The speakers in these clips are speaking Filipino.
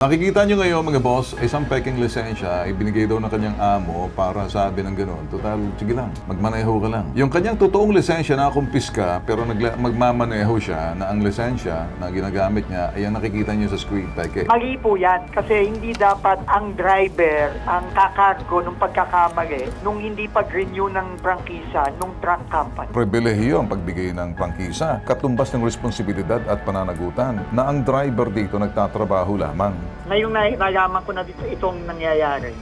Nakikita nyo ngayon mga boss, isang peking lisensya, ibinigay daw ng kanyang amo para sabi ng gano'n, total, sige lang, magmaneho ka lang. Yung kanyang totoong lisensya na kumpiska, pero nagla- magmamaneho siya na ang lisensya na ginagamit niya, ay ang nakikita nyo sa screen peke. Mali po yan kasi hindi dapat ang driver ang kakargo nung pagkakamali nung hindi pag-renew ng prangkisa nung truck company. Pribilehiyo ang pagbigay ng prangkisa, katumbas ng responsibilidad at pananagutan na ang driver dito nagtatrabaho lamang. Ngayong na- nalaman ko na dito itong nangyayari.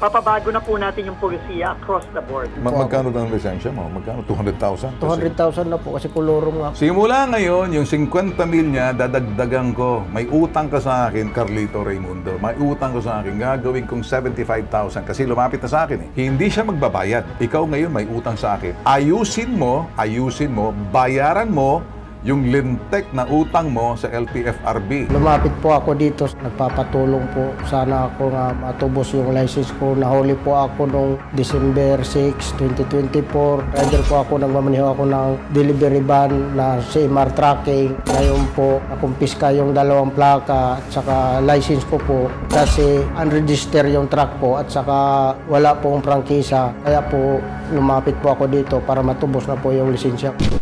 Papabago na po natin yung polisiya across the board. Mag magkano daw ang lisensya mo? Magkano? 200,000? Kasi- 200,000 na po kasi kulurong nga. Simula ngayon, yung 50 mil niya, dadagdagan ko. May utang ka sa akin, Carlito Raimundo. May utang ka sa akin, gagawin kong 75,000 kasi lumapit na sa akin eh. Hindi siya magbabayad. Ikaw ngayon may utang sa akin. Ayusin mo, ayusin mo, bayaran mo yung lintek na utang mo sa LTFRB. Lumapit po ako dito, nagpapatulong po sana ako nga matubos yung license ko. Nahuli po ako noong December 6, 2024. Rider po ako, nagmamaneho ako ng delivery van na CMR tracking. Ngayon po, nakumpiska yung dalawang plaka at saka license ko po kasi unregister yung truck po at saka wala pong prangkisa. Kaya po, lumapit po ako dito para matubos na po yung lisensya ko.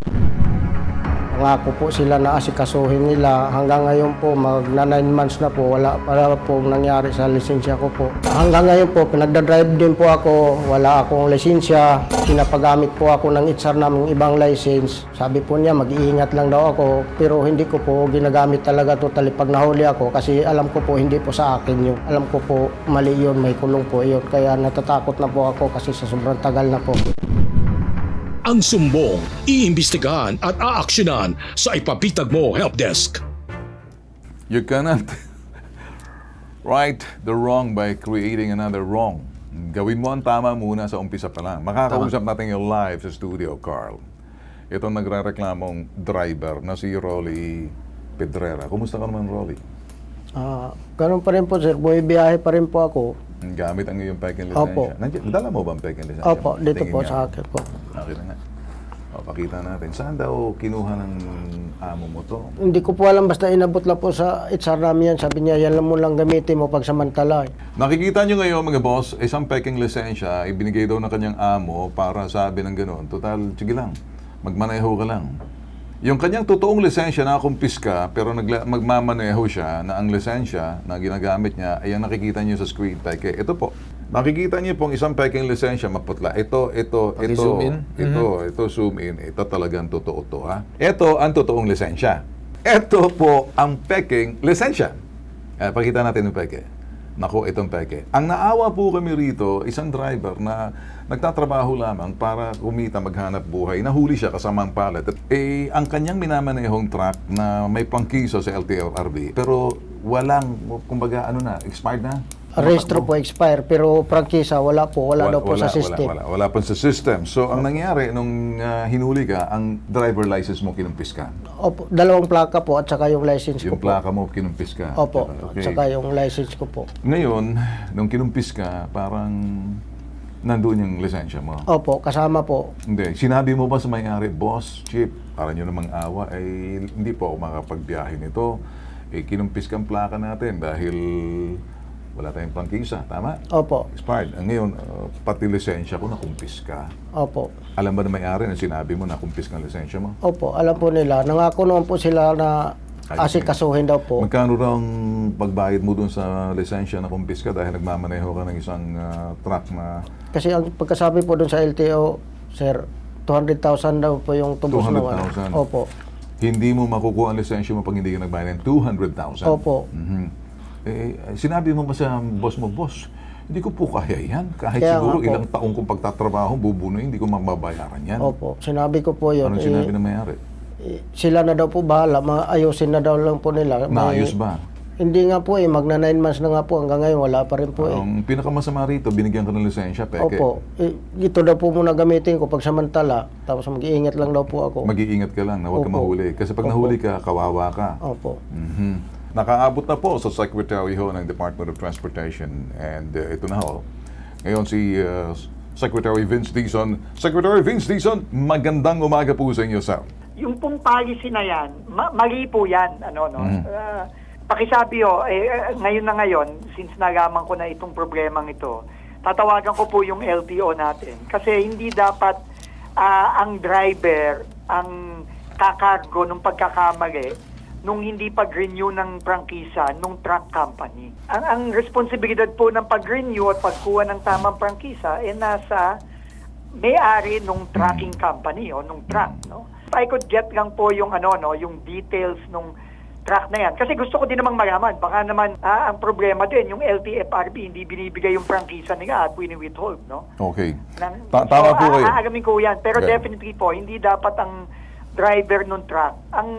Pangako po sila na asikasuhin nila. Hanggang ngayon po, magna 9 months na po, wala para po nangyari sa lisensya ko po. Hanggang ngayon po, pinagdadrive din po ako, wala akong lisensya. Pinapagamit po ako ng itsar naming ibang license. Sabi po niya, mag-iingat lang daw ako. Pero hindi ko po ginagamit talaga totally pag nahuli ako kasi alam ko po hindi po sa akin yun. Alam ko po mali yun, may kulong po yun. Kaya natatakot na po ako kasi sa sobrang tagal na po. Ang sumbong, iimbestigahan at aaksyonan sa Ipapitag Mo Help Desk. You cannot right the wrong by creating another wrong. Gawin mo ang tama muna sa umpisa pa lang. Makakausap natin yung live sa studio, Carl. Itong nagre-reklamong driver na si Rolly Pedrera. Kumusta ka naman, Rolly? Ah, ganun pa rin po sir, bumibiyahe pa rin po ako. Gamit ang iyong peking lisensya. Opo. Nandiyan, dala mo ba ang peking lisensya? Opo, dito Tingin po nga. sa akin po. Akin na nga. Pakita natin. Saan daw kinuha ng amo mo to? Hindi ko po alam, basta inabot lang po sa HR namin yan. Sabi niya, yan lang mo lang gamitin mo pag samantala. Nakikita nyo ngayon mga boss, isang peking lisensya, ibinigay daw ng kanyang amo para sabi ng gano'n, total, sige lang, magmaneho ka lang. Yung kanyang totoong lisensya na kumpiska, pero nagla- magmamaneho siya na ang lisensya na ginagamit niya ay ang nakikita niyo sa screen peke. Ito po. Nakikita niyo pong isang peking lisensya maputla. Ito, ito, ito, in. ito, ito, zoom in. Ito talagang totoo to ha. Ito ang totoong lisensya. Ito po ang peking lisensya. Eh, pakita natin yung peke. Nako, itong peke. Ang naawa po kami rito, isang driver na nagtatrabaho lamang para kumita, maghanap buhay. Nahuli siya kasama ang pallet. At, eh, ang kanyang minamanehong truck na may pangkiso sa LTFRB, pero walang, kumbaga, ano na, expired na? Restro po expire, pero prangkisa wala po. Wala, daw po sa system. Wala, wala, wala pa sa system. So, ang nangyari, nung ah, hinuli ka, ang driver license mo kinumpis ka. Opo, dalawang plaka po at saka yung license Yung ko po. plaka mo kinumpis ka. Opo, Okay. at saka yung license ko po. Ngayon, nung kinumpis ka, parang nandun yung lisensya mo. Opo, kasama po. Hindi. Sinabi mo ba sa may-ari, boss, chip, para nyo namang awa, ay hindi po ako makapagbiyahe nito. Eh, kinumpis kang plaka natin dahil wala tayong pangkisa. Tama? Opo, Expired. Ang ngayon, uh, pati lisensya ko nakumpis ka. opo. Alam ba na may-ari na sinabi mo nakumpis kang lisensya mo? Opo, alam po nila. Nangako naman po sila na asikasuhin daw po. Magkano raw ang pagbayad mo dun sa lisensya na kumpis ka dahil nagmamaneho ka ng isang uh, truck na Kasi ang pagkasabi po doon sa LTO, sir, 200,000 daw po yung tubos na wala. 200,000. Opo. hindi mo makukuha ang lisensya mo pag hindi ka nagbayad ng 200,000. Opo. Mhm. Eh, sinabi mo ba sa boss mo, boss, hindi ko po kaya yan. Kahit Kaya siguro ilang taong kong pagtatrabaho, bubuno, hindi ko mababayaran yan. Opo. Sinabi ko po yun. Anong eh, sinabi ng may-ari? eh, sila na daw po bahala. Maayusin na daw lang po nila. Naayos ba? Hindi nga po eh. Magna 9 months na nga po. Hanggang ngayon wala pa rin po eh. Ang pinakamasama rito, binigyan ka ng lisensya, peke. Opo. Eh, ito daw po muna gamitin ko pag samantala. Tapos mag-iingat lang daw po ako. Mag-iingat ka lang na huwag ka Opo. mahuli. Kasi pag Opo. nahuli ka, kawawa ka. Opo. Mhm. Nakaabot na po sa Secretary ho ng Department of Transportation. And uh, ito na ho. Ngayon si uh, Secretary Vince Dizon. Secretary Vince Dizon, magandang umaga po sa inyo, sir. Yung pong policy na yan, ma- mali po yan. Ano, no? Mm. Ah, pakisabi ho, eh, eh, ngayon na ngayon, since nalaman ko na itong problemang ito, tatawagan ko po yung LTO natin. Kasi hindi dapat ah, ang driver ang kakargo nung pagkakamali nung hindi pag-renew ng prangkisa nung truck company. Ang, ang responsibilidad po ng pag-renew at pagkuha ng tamang prangkisa ay nasa may-ari nung trucking company o nung truck, no? I could get lang po yung ano no, yung details nung truck na yan. Kasi gusto ko din namang malaman. Baka naman ah, ang problema din, yung LTFRB hindi binibigay yung prangkisa nila at wini-withhold, no? Okay. Nang, Ta- tama po a- kayo. aalamin ko yan. Pero Okay. definitely po, hindi dapat ang driver nung truck ang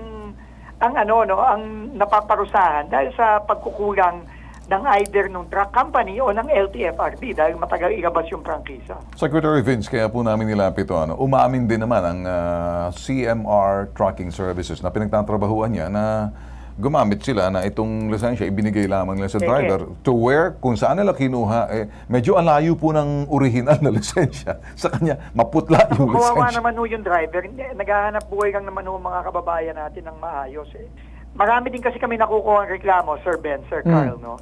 ang ano no, ang napaparusahan dahil sa pagkukulang ng either ng truck company o ng LTFRB dahil matagal ilabas yung prangkisa. Secretary Vince, kaya po namin nilapit ito, ano, umamin din naman ang ah, CMR Trucking Services na pinagtatrabahuan niya na gumamit sila na itong lisensya ibinigay lamang nila sa driver to where kung saan nila kinuha eh medyo alayo po ng original na lisensya sa kanya maputla yung Kawawa lisensya naman ho yung driver. Naghahanap buhay lang naman ho mga kababayan natin ng maayos. Eh. Marami din kasi kami nakukuha ang reklamo, Sir Ben, Sir Hmm. Carl, no?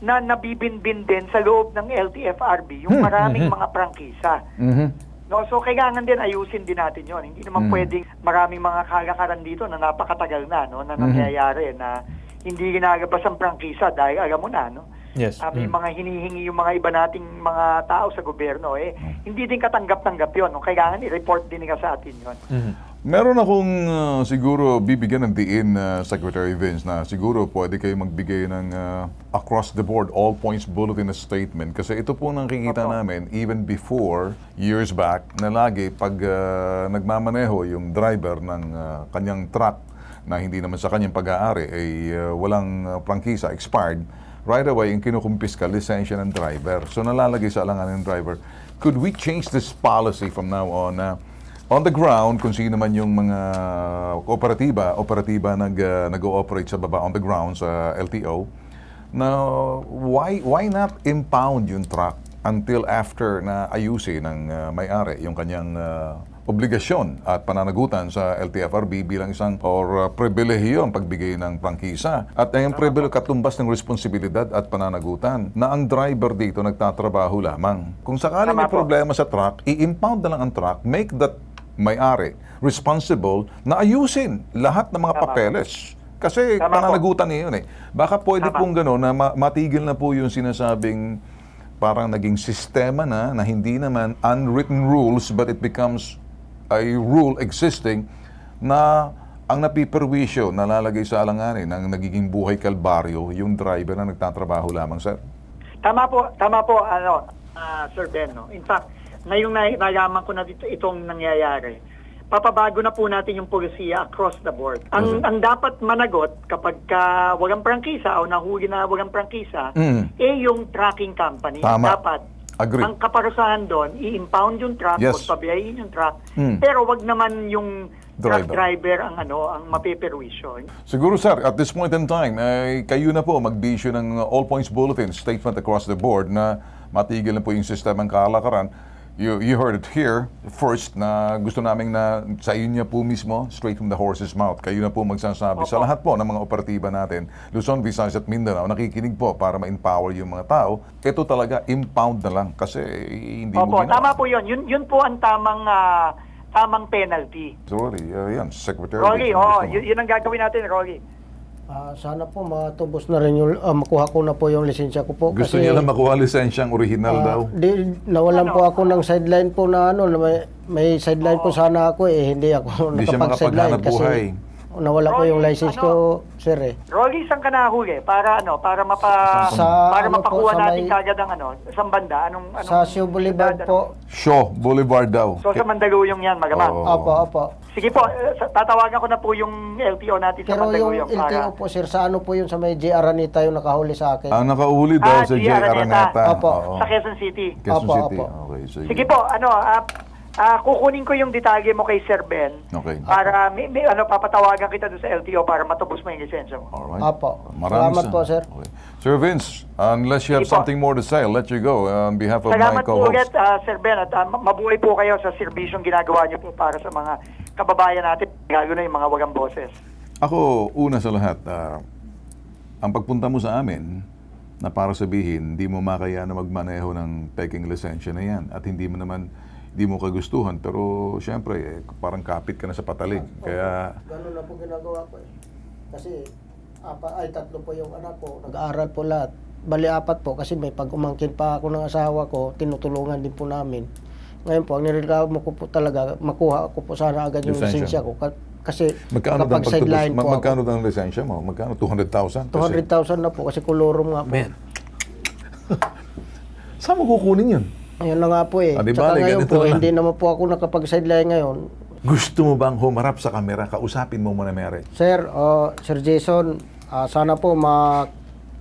na nabibinbin din sa loob ng LTFRB yung maraming mga prangkisa. Mhm. No, so kailangan din ayusin din natin 'yon. Hindi naman Mm. pwedeng maraming mga kalakaran dito na napakatagal na no na Mhm. nangyayari na hindi ginagabas ang prangkisa dahil alam mo na no. Yes. Ah, may mga hinihingi yung mga iba nating mga tao sa gobyerno eh hindi din katanggap-tanggap 'yon. No? Kailangan i-report din nila sa atin 'yon. Mhm. Meron akong ah, siguro bibigyan ng diin na Secretary Vince na siguro pwede kayo magbigay ng ah, across the board all points bulletin na statement kasi ito po nakikita Opo. namin even before years back na lagi pag ah, nagmamaneho yung driver ng ah, kanyang truck na hindi naman sa kanyang pag-aari ay ah, walang ah, prangkisa expired right away yung kinukumpiska lisensya ng driver so nalalagay sa alangan ng driver could we change this policy from now on na On the ground, kung sino man yung mga kooperatiba, operatiba nag, uh, nag-ooperate sa baba on the ground sa LTO, na why, why not impound yung truck until after na ayusin ng uh, may-ari yung kanyang uh, obligasyon at pananagutan sa LTFRB bilang isang or uh, pribilehiyo ang pagbigay ng prangkisa. At ang pribilehiyo katumbas ng responsibilidad at pananagutan na ang driver dito nagtatrabaho lamang. Kung sakaling may problema sa truck, i-impound na lang ang truck, make that may-ari responsible na ayusin lahat ng mga Tama. papeles. Kasi Tama pananagutan niya yun eh. Baka pwede Tama. pong gano'n na ma- matigil na po yung sinasabing parang naging sistema na na hindi naman unwritten rules but it becomes a rule existing na ang napiperwisyo, nalalagay sa alanganin ng nagiging buhay kalbaryo yung driver na nagtatrabaho lamang, sir. Tama po, tama po ano, ah, Sir Ben no. In fact, ngayong na, nalaman ko na dito itong nangyayari. Papabago na po natin yung polisiya across the board. Ang ang dapat managot kapag ka walang prangkisa o nahuli na walang prangkisa, Mm. eh yung tracking company. Tama. Dapat Agree. ang kaparusahan doon, i-impound yung truck, Yes. o pabiyahin yung truck, Mm. pero wag naman yung truck Driver. driver ang ano, ang mapeperwisyo. Siguro sir, at this point in time, ay kayo na po mag-issue ng all points bulletin statement across the board na matigil na po yung sistemang kalakaran. You, you heard it here first na gusto namin na sa inyo po mismo, straight from the horse's mouth. Kayo na po magsasabi sa Opo. lahat po ng mga operatiba natin, Luzon, Visayas at Mindanao, nakikinig po para ma-empower yung mga tao. Ito talaga, impound na lang kasi hindi mo Opo, ginawa. tama po 'yun. Yun yun po ang tamang ah, tamang penalty. Sorry, uh, yan, Secretary. Gusto oh, mo. yun, yun ang gagawin natin, Rolly. Ah, sana po matubos na rin yung, ah, makuha ko na po yung lisensya ko po. Gusto kasi, niya lang makuha lisensyang original ah, daw. Di, nawalan Ano? po ako ng sideline po na ano, na may, may sideline po sana ako eh, hindi ako Hindi siya nakapag-sideline makapaghanap buhay. Nawala po yung Rolly, license ano? ko, sir eh. Rolly, saan ka nahuli? Para ano, para mapa Sa para ano po, mapakuha sa natin may- kagad ang ano, sa banda, anong anong Sa Sio Boulevard po. Shaw Boulevard daw. So sa Mandaluyong 'yan, magamang. Oo. Opo, opo. Sige po, eh, sa- tatawagan ko na po yung LTO natin sa Pero yung Mandaluyong LTO para po sir, sa ano po yun sa may J. Aranita yung nakahuli sa akin. Ang nakahuli daw Ah, sa G. J. Araneta. Araneta. Opo. Oo. sa Quezon City. Quezon Opo, City. opo. Okay, sige. Sige po, ano, ah ah, kukunin ko yung detalye mo kay Sir Ben. Okay. Para may, may, ano papatawagan kita doon sa LTO para matubos mo yung lisensya mo. Alright. Opo. Maraming Salamat sa- po, sir. Okay. Sir Vince, unless you have Sige po. something more to say, I'll let you go uh, on behalf of Salamat my po ulit, co-host. ah, Sir Ben, at ah, ma- mabuhay po kayo sa serbisyong ginagawa niyo po para sa mga kababayan natin, lalo na yung mga wagang boses. Ako, una sa lahat, uh, ang pagpunta mo sa amin na para sabihin, hindi mo makaya na magmaneho ng peking lisensya na yan at hindi mo naman hindi mo kagustuhan pero syempre eh, parang kapit ka na sa patalig kaya Ganun na po ginagawa ko eh. Kasi apa, ay tatlo po yung anak ko. Nag-aaral po lahat. Bali apat po kasi may pag umangkin pa ako ng asawa ko, tinutulungan din po namin. Ngayon po, ang nireklamo ko po talaga, makuha ko po sana agad yung Lisensya. ko. Ka- Kasi magkano daw makapag-sideline ma- po ako. magkano daw ang lisensya mo magkano 200,000 Kasi- 200,000 na po kasi kolorum nga po. Man. saan mo kukunin yun Ayun na nga po eh. Ah, di Tsaka bale, ngayon ganito po, na lang. hindi naman po ako nakapag-sideline ngayon. gusto mo bang humarap sa kamera kausapin mo muna Mary Sir, uh, Sir Jason, ah, sana po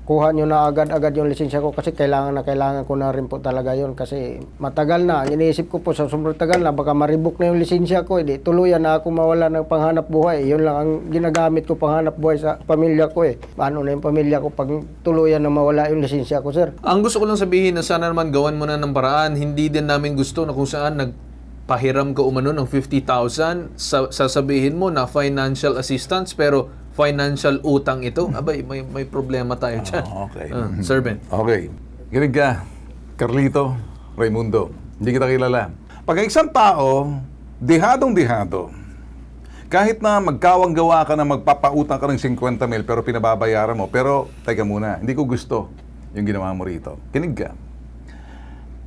makuha nyo na agad-agad yung lisensya ko kasi kailangan na kailangan ko na rin po talaga yon kasi matagal na. Ang iniisip ko po sa sobrang tagal na baka maribok na yung lisensya ko. Hindi, tuluyan na ako mawala ng panghanap buhay. Yun lang ang ginagamit ko panghanap buhay sa pamilya ko eh. Paano na yung pamilya ko pag tuluyan na mawala yung lisensya ko, sir? Ang gusto ko lang sabihin na sana naman gawan mo na ng paraan. Hindi din namin gusto na kung saan nagpahiram ka umano ng 50,000, sa, sasabihin mo na financial assistance pero financial utang ito. Abay, may, may problema tayo dyan. Ah, okay. Ah, Sir Ben. Okay. Ginig ka, Carlito, Raimundo. Hindi kita kilala. Pag isang tao, dihadong dihado, kahit na magkawang gawa ka na magpapautang ka ng 50 mil pero pinababayaran mo, pero teka muna, hindi ko gusto yung ginawa mo rito. Kinig ka.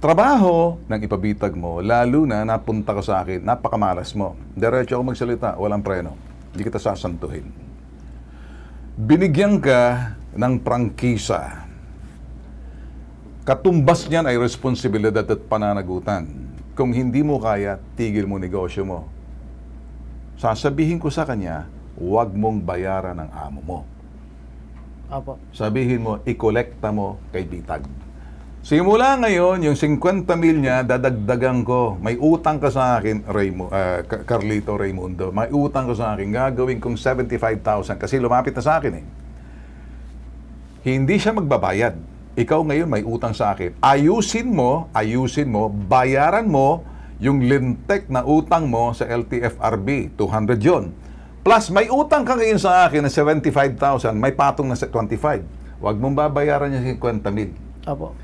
Trabaho ng ipabitag mo, lalo na napunta ka sa akin, napakamalas mo. Diretso ako magsalita, walang preno. Hindi kita sasantuhin binigyan ka ng prangkisa. Katumbas niyan ay responsibilidad at pananagutan. Kung hindi mo kaya, tigil mo negosyo mo. Sasabihin ko sa kanya, huwag mong bayaran ang amo mo. Apo. Sabihin mo, ikolekta mo kay Bitag. Simula ngayon, yung 50 mil niya, dadagdagan ko. May utang ka sa akin, Raymo, Ca- Carlito Raimundo. May utang ka sa akin, gagawin kong 75,000 kasi lumapit na sa akin eh. Hindi siya magbabayad. Ikaw ngayon may utang sa akin. Ayusin mo, ayusin mo, bayaran mo yung lintek na utang mo sa LTFRB. 200 yon. Plus, may utang ka ngayon sa akin na 75,000, may patong na sa 25. Huwag mong babayaran yung 50 mil. Apo.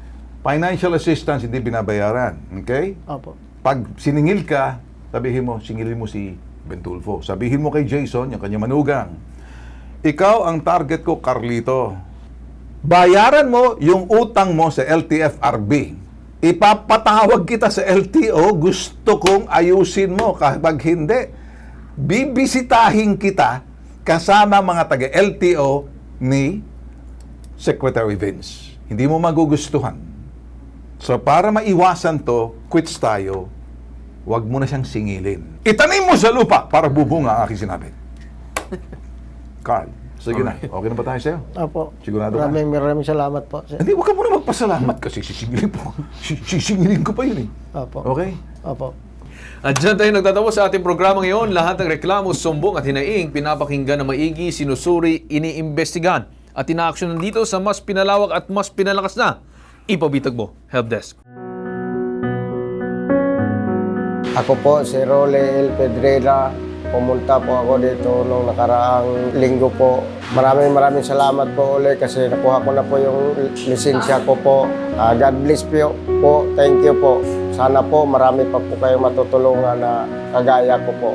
Financial assistance, hindi binabayaran. Okay? Apo. Pag siningil ka, sabihin mo, singilin mo si Bentulfo. Sabihin mo kay Jason, yung kanya manugang. Ikaw ang target ko, Carlito. Bayaran mo yung utang mo sa LTFRB. Ipapatawag kita sa LTO, gusto kong ayusin mo. Kapag hindi, bibisitahin kita kasama mga taga-LTO ni Secretary Vince. Hindi mo magugustuhan. So para maiwasan to, quits tayo, wag mo na siyang singilin. Itanim mo sa lupa para bubunga ang aking sinabi. Carl, sige na. Okay na ba tayo sa'yo? Apo. Sigurado ka? maraming, maraming salamat po. Sir. Hindi, wag ka muna magpasalamat kasi sisingilin po. Si- Sisingilin ko pa yun eh. Apo. Okay? Apo. At dyan tayo nagtatapos sa ating programa ngayon. Lahat ng reklamo, sumbong at hinaing, pinapakinggan na maigi, sinusuri, iniimbestigan at inaaksyonan dito sa mas pinalawak at mas pinalakas na Ipabitag mo, Helpdesk. Ako po si Role El Pedrera. Pumunta po ako dito nung nakaraang linggo po. Maraming maraming salamat po ulit kasi nakuha ko na po yung lisensya ko po. Ah, God bless po, po. Thank you po. Sana po marami pa po kayong matutulungan na kagaya ko po.